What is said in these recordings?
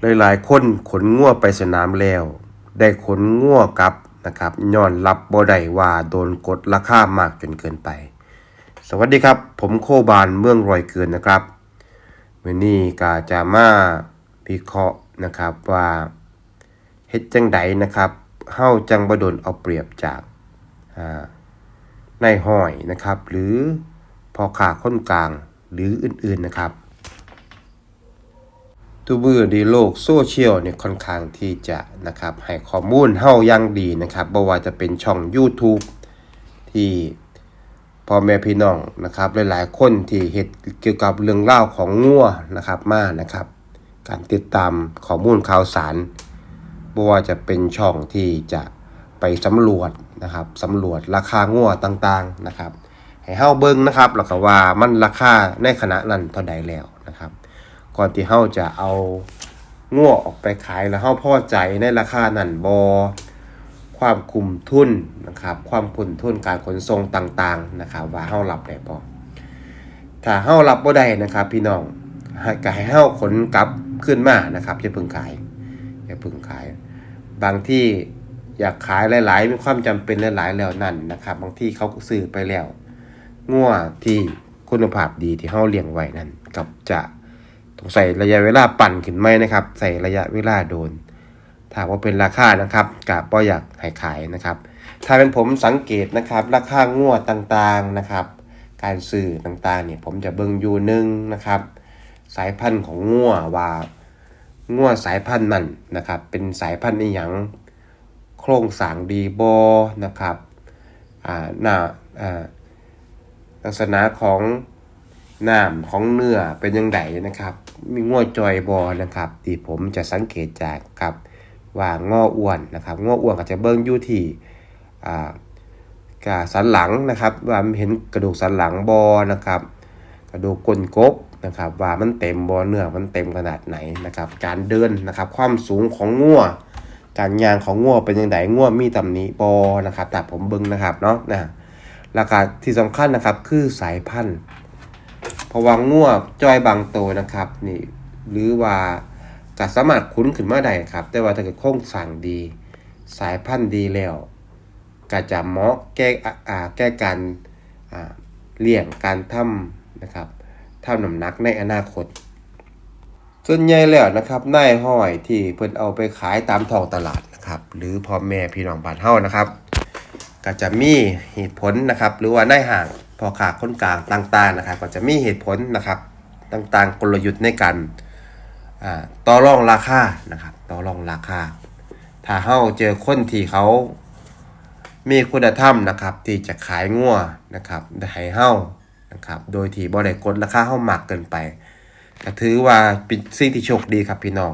หลายๆ คนขนง่วไปสนามแล้ว ได้ขนง่วกลับนะครับย้อนรับบ่ได้ว่าโดนกดราคามากจนเกินไป สวัสดีครับ ผมโคบานเมืองรอยเกินนะครับวันนี้ก็จะมาวิเคราะห์นะครับว่าเฮ็ดจังใดนะครับเฮาจังบ่โดนเอาเปรียบจากอ่านายห้อยนะครับ หรือพอค้าค้นกลางหรืออื่นๆนะครับ ทุกมือในโลกโซเชียลเนี่ยค่อนข้างที่จะนะครับให้ข้อมูลเฮาย่างดีนะครับบ่ว่าจะเป็นช่อง YouTube ที่พ่อแม่พี่น้องนะครับหลายๆคนที่เฮ็ดเกี่ยวกับเรื่องเล่าของงัวนะครับมานะครับ การติดตามข้อมูลข่าวสารบ่ว่าจะเป็นช่องที่จะไปสำรวจนะครับสำรวจราคางัวต่างๆนะครับให้เฮาเบิ่งนะครับแล้วก็ว่ามันราคาในขณะนั้นเท่าใดแล้วนะครับ ก่อนที่เฮาจะเอาง่วออกไปขายแล้วเฮาพอใจในราคานั้นบ่ความคุมทุนนะครับ ความคุมทุนการขนส่งต่างๆนะครับ ว่าเฮารับได้บ่ถ้าเฮารับบ่ได้นะครับ พี่น้องก็ให้เฮาขนกลับขึ้นมานะครับอย่าเพิ่งขายอย่าเพิ่งขาย บางที่อยากขายหลาย ๆ มีความจำเป็นหลาย ๆ แล้วนั่นนะครับ บางที่เขาซื้อไปแล้วงัวที่คุณภาพดีที่เฮาเลี้ยงไว้นั่นกับจะ ต้องใส่ระยะเวลาปั่นขึ้นไหมนะครับ ใส่ระยะเวลาโดน ถ้าว่าเป็นราคานะครับกับป้อยากให้ขายนะครับ ถ้าเป็นผมสังเกตนะครับ ราคางวดต่างๆนะครับ การสื่อต่างๆเนี่ยผมจะเบิ่งอยู่หนึ่งนะครับ สายพันธุ์ของงัวว่างัวสายพันธุ์นั้นนะครับ เป็นสายพันธุ์อีหยังโครงสร้างดีบอนะครับอ่าหน้าอ่าลักษณะของน้ำของเนื้อเป็นยังไงนะครับ มีง้อจอยบอนะครับที่ผมจะสังเกตจากครับว่าง้ออ้วนนะครับง้ออ้วนก็จะเบิ้งอยู่ที่อ่ากาสันหลังนะครับ ว่าเห็นกระดูกสันหลังบอนะครับ กระดูกก้นกบนะครับ ว่ามันเต็มบอเนื้อมันเต็มขนาดไหนนะครับ การเดินนะครับความสูงของงัวการยางของงัวเป็นยังไงงัวมีตำหนิบอนะครับแต่ผมเบิ้งนะครับเนาะนะราคาที่สำคัญนะครับคือสายพันธุ์ ราะว่างัวจอยบางตัวนะครับนี่หรือว่าก็สามารถคุ้นขึ้นมาได้ครับ แต่ว่าถ้าเกิดโครงสร้างดี สายพันธุ์ดีแล้วก็จะเหมาะแก้อ่าแก้การอ่าเลี้ยงการทำนะครับทำน้ำหนักในอนาคต ส่วนใหญ่แล้วนะครับนายห้อยที่เพิ่นเอาไปขายตามท้องตลาดนะครับ หรือพ่อแม่พี่น้องบ้านเฮานะครับ ก็จะมีเหตุผลนะครับ หรือว่าในห่าง พอขาคนกลางต่างๆนะครับก็จะมีเหตุผลนะครับต่างๆ กลยุทธ์ในการต่อรองราคานะครับต่อรองราคา ถ้าเฮาเจอคนที่เขามีคุณธรรมนะครับที่จะขายงัวนะครับให้เฮานะครับโดยที่บ่ได้กดราคาเฮามากเกินไปก็ถือว่าเป็นสิ่งที่โชคดีครับพี่น้อง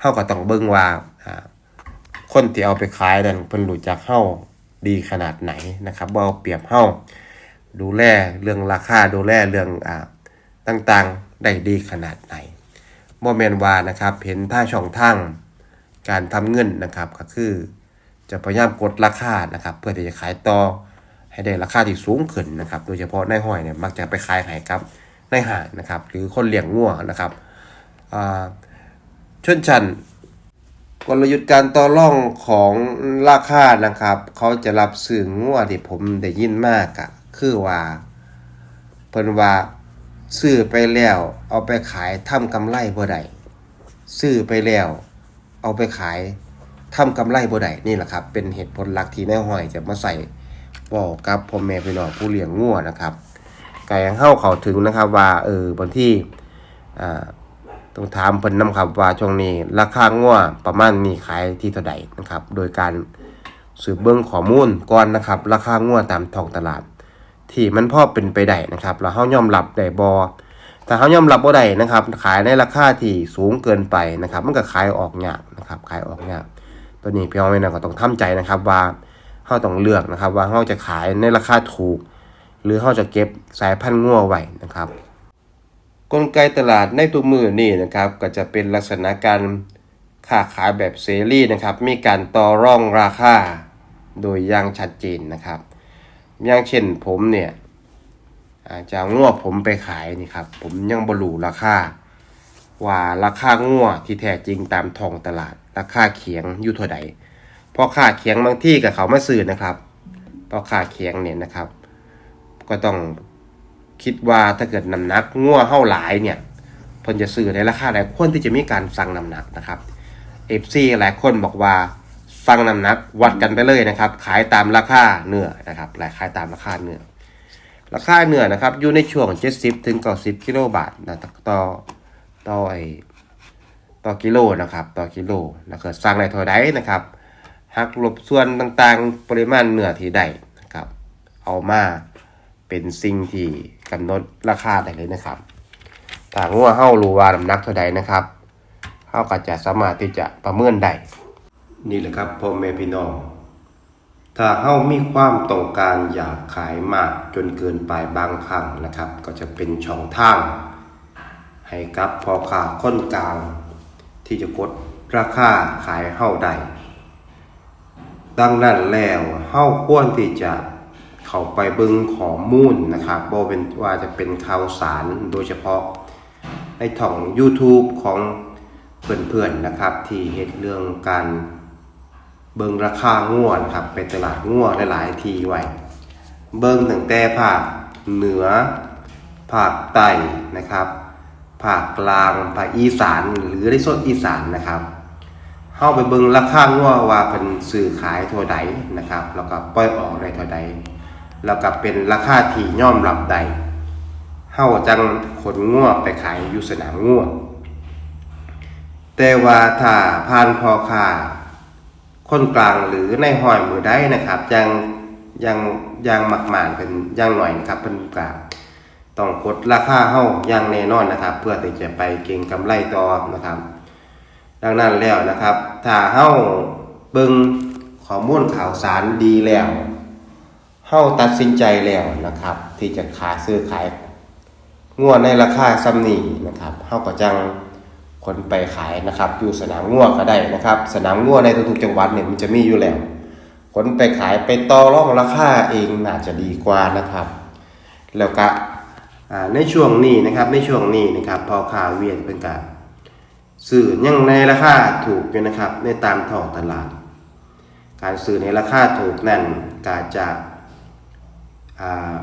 เฮาก็ต้องเบิ่งว่าอ่าคนที่เอาไปขายนั่นเพิ่นรู้จักเฮาดีขนาดไหนนะครับบ่เอาเปรียบเฮา ดูแลเรื่องราคาดูแลเรื่องอ่าต่างๆได้ดีขนาดไหนบ่แม่นวานะครับเห็นท่าช่องทางการทำเงินนะครับก็คือ จะพยายามกดราคานะครับ เพื่อที่จะขายต่อให้ได้ราคาที่สูงขึ้นนะครับ โดยเฉพาะในห้อยเนี่ยมักจะไปขายให้ครับในห้างนะครับ หรือคนเลี้ยงงัวนะครับอ่าชนชั้นกลยุทธ์การต่อรองของราคานะครับ เขาจะรับซื้องัวที่ผมได้ยินมากอะ คือว่าเพิ่นว่าซื้อไปแล้วเอาไปขายทำกำไรบ่ได้ซื้อไปแล้วเอาไปขายทำกำไรบ่ได้นี่แหละครับ เป็นเหตุผลหลักที่แม่ห้อยจะมาใส่บอกกับพ่อแม่พี่น้องผู้เลี้ยงงัวนะครับไก่เฮาเข้าถึงนะครับว่าเออบางที่อ่าต้องถามเพิ่นนำครับว่าช่วงนี้ราคางัวประมาณนี้ขายที่เท่าใดนะครับ โดยการสืบเบิ่งข้อมูลก่อนนะครับ ราคางัวตามท้องตลาด ที่มันพอเป็นไปได้นะครับ แล้วเฮายอมรับได้บ่ถ้าเฮายอมรับบ่ได้นะครับ ขายในราคาที่สูงเกินไปนะครับ มันก็ขายออกยากนะครับ ขายออกยากตัวนี้พี่น้องแม่น้องก็ต้องทำใจนะครับว่าเฮาต้องเลือกนะครับ ว่าเฮาจะขายในราคาถูก หรือเฮาจะเก็บสายพันธุ์งัวไว้นะครับกลไกตลาดในตัวมือนี่นะครับก็จะเป็นลักษณะการค้าขายแบบเสรีนะครับ มีการต่อรองราคาโดยอย่างชัดเจนนะครับ อย่างเช่นผมเนี่ยอาจจะเอางวผมไปขายนี่ครับ ผมยังบรูราคาว่าราคางัวที่แท้จริงตามท้องตลาด ราคาเขียงอยู่เท่าใดเพราะค่าเขียงบางที่กับเขามาซื้อนะครับเพราะค่าเขียงเนี่ยนะครับ ก็ต้องคิดว่าถ้าเกิดน้ำหนักงัวเฮาหลายเนี่ยพนจะซื้อในราคาใดควรที่จะมีการสั่งน้ำหนักนะครับ FC หลายคนบอกว่า สั่งน้ำหนัก วัดกันไปเลยนะครับ ขายตามราคาเนื้อนะครับและขายตามราคาเนื้อราคาเนื้อนะครับ อยู่ในช่วง 70ถึง90กิโลบาทนะต่อต่อไอต่อกิโลนะครับ ต่อกิโลนะครับสั่งในเท่าใดนะครับหักลบส่วนต่างๆ ปริมาณเนื้อที่ได้นะครับ เอามาเป็นสิ่งที่กำหนดราคาได้เลยนะครับถ้างัวเฮารู้ว่าน้ำหนักเท่าใดนะครับเฮาก็จะสามารถที่จะประเมินได้ นี่แหละครับพ่อแม่พี่น้อง ถ้าเฮามีความต้องการอยากขายมากจนเกินไปบางครั้งนะครับ ก็จะเป็นช่องทาง ให้กับพ่อค้าค้นกลาง ที่จะกดราคาขายเฮาได้ดังนั้นแล้วเฮาควรที่จะเข้าไปเบิ่งข้อมูลนะครับบ่เป็นว่าจะเป็นข่าวสารโดยเฉพาะในช่อง YouTube ของเพื่อนๆนะครับ ที่เฮ็ดเรื่องการ เบิ่งราคาง่วนครับไปตลาดง่วหลายๆทีไว้เบิ่งตั้งแต่ภาคเหนือภาคใต้นะครับภาคกลางภาคอีสานหรือในโซนอีสานนะครับเข้าไปเบิ่งราคาง่วว่าเพิ่นซื้อขายเท่าใดนะครับ แล้วก็ปล่อยออกได้เท่าใดแล้วก็เป็นราคาที่ยอมรับได้เฮาจังขนง่วไปขายอยู่สนามง่วแต่ว่าถ้าผ่านพอค้า คนกลางหรือในห้อยมือได้นะครับยังยังยังหมักหมานเป็นย่างหน่อยนะครับเป็นกลางต้องกดราคาเฮาย่างแน่นอนนะครับ เพื่อที่จะไปเก่งกำไรต่อนะครับ ดังนั้นแล้วนะครับ ถ้าเฮาเบิ่งข้อมูลข่าวสารดีแล้วเฮาตัดสินใจแล้วนะครับ ที่จะขายซื้อขายงัวในราคาซ้ำนี้นะครับเฮาก็จัง คนไปขายนะครับ อยู่สนามง่วก็ได้นะครับ สนามง่วในทุกๆจังหวัดเนี่ยมันจะมีอยู่แล้วคนไปขายไปต่อรองราคาเองน่าจะดีกว่านะครับ แล้วก็ในช่วงนี้นะครับในช่วงนี้นะครับพอข่าวเวียนเป็นการซื้อยังในราคาถูกอยู่นะครับ ในตามท้องตลาด การซื้อในราคาถูกนั่นก็จะา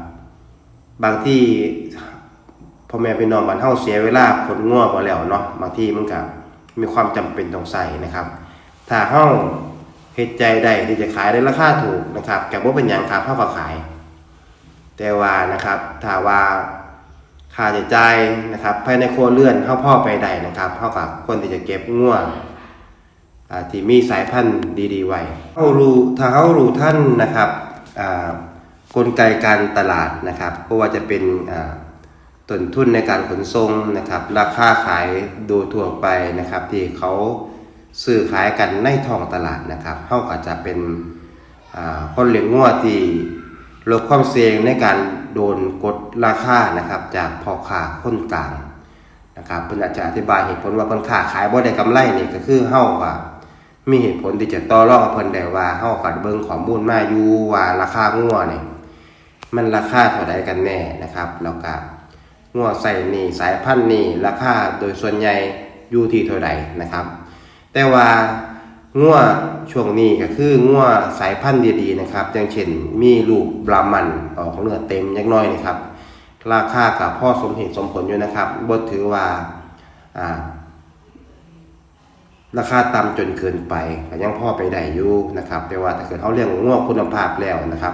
บางที่ พ่อแม่พี่น้องบ้านเฮาเสียเวลาขนงัวบ่แล้วเนาะบางทีมันก็มีความจำเป็นต้องใส่นะครับ ถ้าเฮาเฮ็ดใจได้ที่จะขายในราคาถูกนะครับก็บ่เป็นหยังครับเฮาก็ขาย แต่ว่านะครับถ้าว่าค่าใช้จ่ายนะครับภายในครัวเรือนเฮาพ่อไปได้นะครับเฮาก็ควรที่จะเก็บงัวอ่าที่มีสายพันธุ์ดีๆไว้เฮารู้ถ้าเฮารู้ท่านนะครับอ่ากลไกการตลาดนะครับเพราะว่าจะเป็นอ่า ต้นทุนในการขนส่งนะครับ ราคาขายโดยทั่วไปนะครับ ที่เขาซื้อขายกันในท้องตลาดนะครับเท่ากับจะเป็นคนเลี้ยงงัวที่ลดความเสี่ยงในการโดนกดราคานะครับ จากพ่อค้าคนกลางนะครับเพิ่นอาจะอธิบายเหตุผลว่าคนค้าขายบ่ได้กำไรนี่ก็คือเฮาว่ามีเหตุผลที่จะต่อรองกับเพิ่นได้ว่าเฮาก็เบิ่งข้อมูลมาอยู่ว่าราคางัวนี่มันราคาเท่าใดกันแน่นะครับแล้วก็ งัวใส่นี่สายพันธุ์นี่ราคาโดยส่วนใหญ่อยู่ที่เท่าใดนะครับ แต่ว่างัวช่วงนี้ก็คืองัวสายพันธุ์ดีๆนะครับ อย่างเช่นมีลูกบรามันออกเนื้อเต็มยักน้อยนะครับ ราคากับพ่อสมเหตุสมผลอยู่นะครับบ่ถือว่าอ่าราคาต่ำจนเกินไปก็ยังพ่อไปได้อยู่นะครับแต่ว่าถ้าเกิดเขาเลี้ยงงัวคุณภาพแล้วนะครับ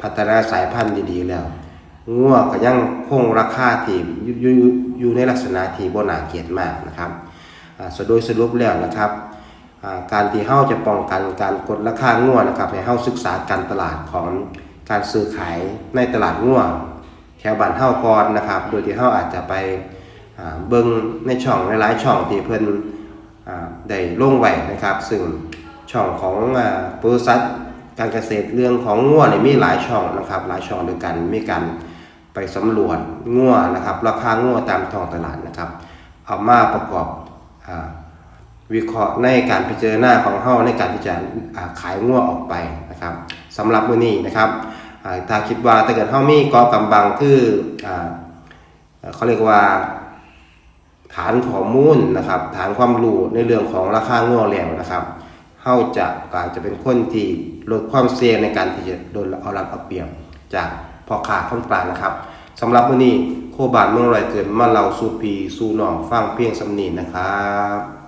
พัฒนาสายพันธุ์ดีๆแล้ว งัวก็ยังคงราคาที่อยู่อยู่อยู่ในลักษณะที่บ่น่าเกลียดมากนะครับอ่าสโดยสรุปแล้วนะครับการที่เฮาจะป้องกันการกดราคางัวนะครับให้เฮาศึกษาการตลาดของการซื้อขายในตลาดงัวแถวบ้านเฮาก่อนนะครับ โดยที่เฮาอาจจะไปเบิ่งในช่องหลายช่องที่เพิ่นอ่าได้ลงไว้นะครับ ซึ่งช่องของบริษัทการเกษตรเรื่องของงัวเนี่ยมีหลายช่องนะครับ หลายช่องด้วยกันมีการ ไปสำรวจงัวนะครับ ราคางัวตามท้องตลาดนะครับ เอามาประกอบอวิเคราะห์ในการพิจารณาของเฮาในการที่จะอ่าขายงัวออกไปนะครับสำหรับมื้อนี้นะครับถ้าคิดว่าถ้าเกิดเฮามีกอกำบังคืออเขาเรียกว่าฐานข้อมูลนะครับ ฐานความรู้ในเรื่องของราคางัวแล้วนะครับเฮาจะการจะเป็นคนที่ลดความเสี่ยงในการที่จะโดนเอารัดเอาเปรียบจาก พ่อค้าคนกลางนะครับสำหรับมื้อนี้โคบานเมืองลอยเกิดมาเล่าสู่พีสู่น้องฟังเพียงสำนีนะครับ